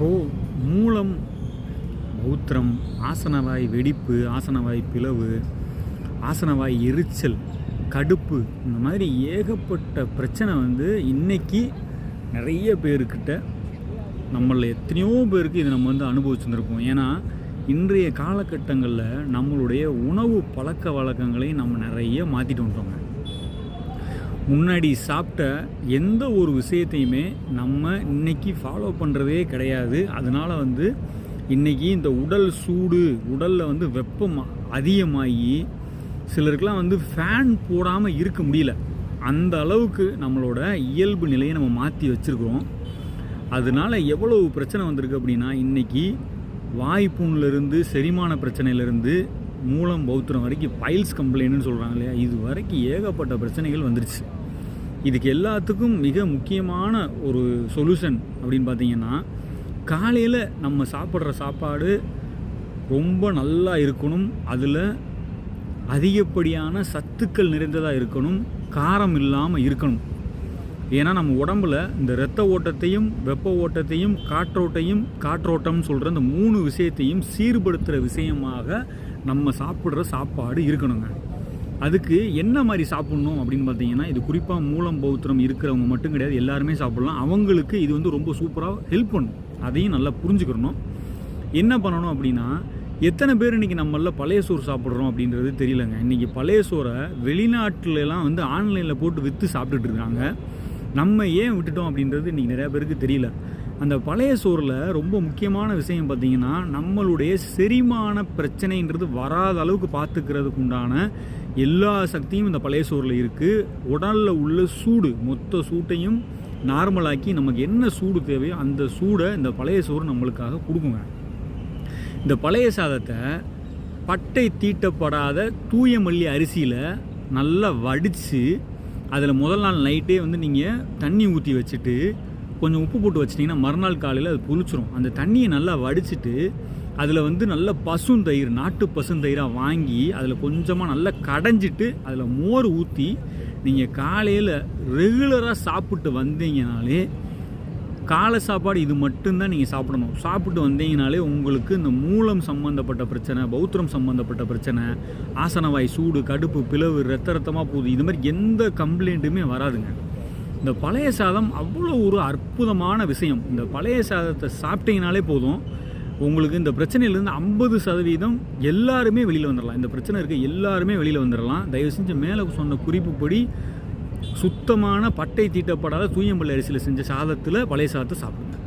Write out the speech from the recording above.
இப்போது மூலம் பௌத்திரம் ஆசனவாய் வெடிப்பு ஆசனவாய் பிளவு ஆசனவாய் எரிச்சல் கடுப்பு இந்த மாதிரி ஏகப்பட்ட பிரச்சனை வந்து இன்றைக்கி நிறைய பேர்கிட்ட நம்மள எத்தனையோ பேருக்கு இதை நம்ம வந்து அனுபவிச்சுருந்துருக்கோம் ஏன்னா இன்றைய காலகட்டங்களில் நம்மளுடைய உணவு பழக்க வழக்கங்களையும் நம்ம நிறைய மாற்றிட்டு வந்துட்டோங்க. முன்னாடி சாப்பிட்ட எந்த ஒரு விஷயத்தையுமே நம்ம இன்றைக்கி ஃபாலோ பண்ணுறதே கிடையாது. அதனால் வந்து இன்றைக்கி இந்த உடல் சூடு உடலில் வந்து வெப்பம் அதிகமாகி சிலருக்கெலாம் வந்து ஃபேன் போடாமல் இருக்க முடியல. அந்த அளவுக்கு நம்மளோட இயல்பு நிலையை நம்ம மாற்றி வச்சுருக்குறோம். அதனால எவ்வளவு பிரச்சனை வந்திருக்கு அப்படின்னா இன்றைக்கி வாய்ப்புண்ணிலிருந்து செரிமான பிரச்சனையிலேருந்து மூலம் பௌத்திரம் வரைக்கும் பைல்ஸ் கம்ப்ளைண்ட்னு சொல்கிறாங்க இல்லையா? இது வரைக்கும் ஏகப்பட்ட பிரச்சனைகள் வந்துருச்சு. இதுக்கு எல்லாத்துக்கும் மிக முக்கியமான ஒரு சொல்யூஷன் அப்படின்னு பார்த்தீங்கன்னா காலையில் நம்ம சாப்பிட்ற சாப்பாடு ரொம்ப நல்லா இருக்கணும். அதில் அதிகப்படியான சத்துக்கள் நிறைந்ததாக இருக்கணும். காரம் இல்லாமல் இருக்கணும். ஏன்னா நம்ம உடம்புல இந்த இரத்த ஓட்டத்தையும் வெப்ப ஓட்டத்தையும் காற்றோட்டையும் காற்றோட்டம்னு சொல்கிற இந்த மூணு விஷயத்தையும் சீர்படுத்துகிற விஷயமாக நம்ம சாப்பிட்ற சாப்பாடு இருக்கணுங்க. அதுக்கு என்ன மாதிரி சாப்பிட்ணும் அப்படின்னு பார்த்தீங்கன்னா இது குறிப்பாக மூலம் பௌத்திரம் இருக்கிறவங்க மட்டும் கிடையாது எல்லாருமே சாப்பிட்லாம். அவங்களுக்கு இது வந்து ரொம்ப சூப்பராக ஹெல்ப் பண்ணும். அதையும் நல்லா புரிஞ்சுக்கிறணும் என்ன பண்ணணும் அப்படின்னா எத்தனை பேர் இன்றைக்கி நம்மளில் பழைய சோறு சாப்பிட்றோம் அப்படின்றது தெரியலங்க. இன்றைக்கி பழைய சோறை வெளிநாட்டிலலாம் வந்து ஆன்லைனில் போட்டு விற்று சாப்பிட்டுட்டு இருக்காங்க. நம்ம ஏன் விட்டுட்டோம் அப்படின்றது இன்றைக்கி நிறையா பேருக்கு தெரியல. அந்த பழைய சோறில் ரொம்ப முக்கியமான விஷயம் பார்த்திங்கன்னா நம்மளுடைய செரிமான பிரச்சனைன்றது வராத அளவுக்கு பார்த்துக்கிறதுக்கு உண்டான எல்லா சக்தியும் இந்த பழைய சோறில் இருக்குது உடலில் உள்ள சூடு மொத்த சூட்டையும் நார்மலாக்கி நமக்கு என்ன சூடு தேவையோ அந்த சூடை இந்த பழைய சோறு நம்மளுக்காக கொடுக்குங்க. இந்த பழைய சாதத்தை பட்டை தீட்டப்படாத தூய மல்லி அரிசியில் நல்லா வடித்து அதில் முதல் நாள் நைட்டே வந்து நீங்கள் தண்ணி ஊற்றி வச்சுட்டு கொஞ்சம் உப்பு போட்டு வச்சிட்டிங்கன்னா மறுநாள் காலையில் அது புளிச்சிரும். அந்த தண்ணியை நல்லா வடிச்சிட்டு அதில் வந்து நல்ல பசுந்தயிர் நாட்டு பசுந்தயிராக வாங்கி அதில் கொஞ்சமாக நல்லா கடைஞ்சிட்டு அதில் மோர் ஊற்றி நீங்கள் காலையில் ரெகுலராக சாப்பிட்டு வந்தீங்கனாலே காலை சாப்பாடு இது மட்டும்தான் நீங்கள் சாப்பிடணும். சாப்பிட்டு வந்தீங்கனாலே உங்களுக்கு இந்த மூலம் சம்மந்தப்பட்ட பிரச்சனை பௌத்திரம் சம்மந்தப்பட்ட பிரச்சனை ஆசனவாய் சூடு கடுப்பு பிளவு ரத்த ரத்தமாக போகுது. இது மாதிரி எந்த கம்ப்ளைண்ட்டுமே வராதுங்க. இந்த பழைய சாதம் அவ்வளோ ஒரு அற்புதமான விஷயம். இந்த பழைய சாதத்தை சாப்பிட்டீங்கனாலே போதும். உங்களுக்கு இந்த பிரச்சனையிலேருந்து ஐம்பது சதவீதம் எல்லாருமே வெளியில் வந்துடலாம் இந்த பிரச்சனை இருக்க எல்லாருமே வெளியில் வந்துடலாம் தயவு செஞ்சு மேலே சொன்ன குறிப்புப்படி சுத்தமான பட்டை தீட்டப்படாத தூயம்பள்ளி அரிசியில் செஞ்ச சாதத்தில் பழைய சாதத்தை சாப்பிடுங்க.